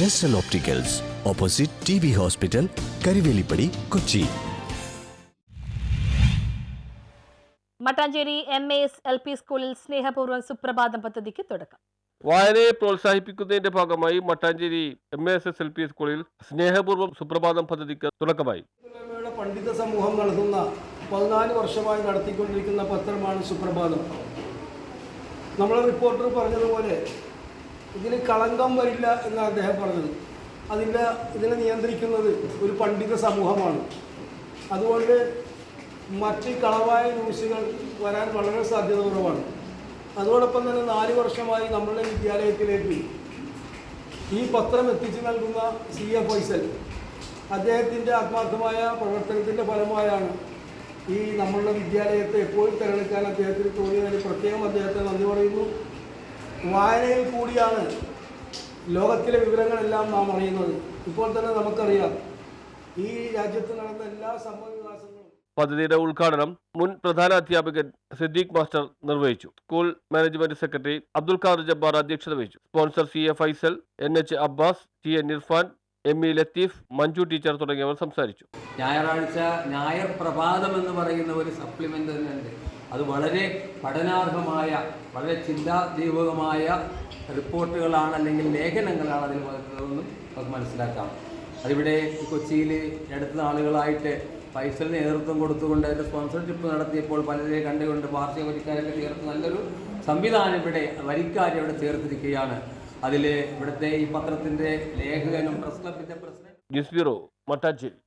ജസ്റ്റൽ opticals opposite T B hospital Karivelippady Kochi Mattancherry M A S L P സ്കൂളിൽ സ്നേഹപൂർവം സുപ്രഭാതം പദ്ധതിക്ക് തുടക്കം. വായനയെ പ്രോത്സാഹിപ്പിക്കുന്നതിന്റെ ഭാഗമായി Mattancherry M S S L P സ്കൂളിൽ സ്നേഹപൂർവം സുപ്രഭാതം പദ്ധതിക്ക് തുടക്കമായി. പണ്ഡിത സമൂഹം നടത്തുന്ന പതിനാല് വർഷമായി നടത്തിക്കൊണ്ടിരിക്കുന്ന പത്രമാണ് സുപ്രഭാതം. നമ്മളെ റിപ്പോർട്ടർ പറഞ്ഞതുപോലെ ഇതിന് കളങ്കം വരില്ല എന്നാണ് അദ്ദേഹം പറഞ്ഞത്. അതിന്റെ ഇതിനെ നിയന്ത്രിക്കുന്നത് ഒരു പണ്ഡിത സമൂഹമാണ്. അതുകൊണ്ട് മറ്റ് കളവായ ന്യൂസുകൾ വരാൻ വളരെ സാധ്യത കുറവാണ്. അതോടൊപ്പം തന്നെ നാല് വർഷമായി നമ്മളുടെ വിദ്യാലയത്തിലേക്ക് ഈ പത്രം എത്തിച്ചു നൽകുന്ന സി എ ഫൈസൽ അദ്ദേഹത്തിന്റെ ആത്മാർത്ഥമായ പ്രവർത്തനത്തിന്റെ ഫലമായാണ് ഈ നമ്മളുടെ വിദ്യാലയത്തെ എപ്പോഴും തിരഞ്ഞെടുക്കാൻ അദ്ദേഹത്തിന് തോന്നിയതിന് പ്രത്യേകം അദ്ദേഹത്തെ നന്ദി പറയുന്നു. വായനയിൽ കൂടിയാണ് ലോകത്തിലെ വിവരങ്ങളെല്ലാം നാം അറിയുന്നത്. ഇപ്പോൾ തന്നെ നമുക്കറിയാം ഈ രാജ്യത്ത് നടന്ന എല്ലാ സംഭവവികാസങ്ങളും പദ്ധതിയുടെ ഉദ്ഘാടനം മുൻ പ്രധാന അധ്യാപകൻ സിദ്ദീഖ് മാസ്റ്റർ നിർവഹിച്ചു. School management secretary Abdul Khader Jabbar അധ്യക്ഷത വഹിച്ചു. Sponsor C A Faisal N H Abbas T N Irfan M E Latheef Manju teacher തുടങ്ങിയവർ സംസാരിച്ചു. ഞായറാഴ്ച ഞായർ പ്രഭാതം എന്ന് പറയുന്ന ഒരു സപ്ലിമെന്റ് തന്നെയുണ്ട് അത് വളരെ പഠനാർഹമായ വളരെ ചിന്താദീപകമായ റിപ്പോർട്ടുകളാണ് അല്ലെങ്കിൽ ലേഖനങ്ങളാണ് അതിൽ വന്നിട്ടുള്ളതെന്നും നമുക്ക് മനസ്സിലാക്കാം. അതിവിടെ കൊച്ചിയിൽ അടുത്ത നാളുകളായിട്ട് പൈസലിന് നേതൃത്വം കൊടുത്തുകൊണ്ട് അതിന്റെ സ്പോൺസർഷിപ്പ് നടത്തിയപ്പോൾ പലരെ കണ്ടുകൊണ്ട് വാർഷിക വരിക്കാരൊക്കെ ചേർത്ത് നല്ലൊരു സംവിധാനം ഇവിടെ വരിക്കാരെ ഇവിടെ ചേർത്തിരിക്കുകയാണ്. അതിൽ ഇവിടുത്തെ ഈ പത്രത്തിന്റെ ലേഖകനും പ്രസ് ക്ലബിന്റെ പ്രസിഡന്റ് ബ്യൂറോ മട്ടാഞ്ചേരി.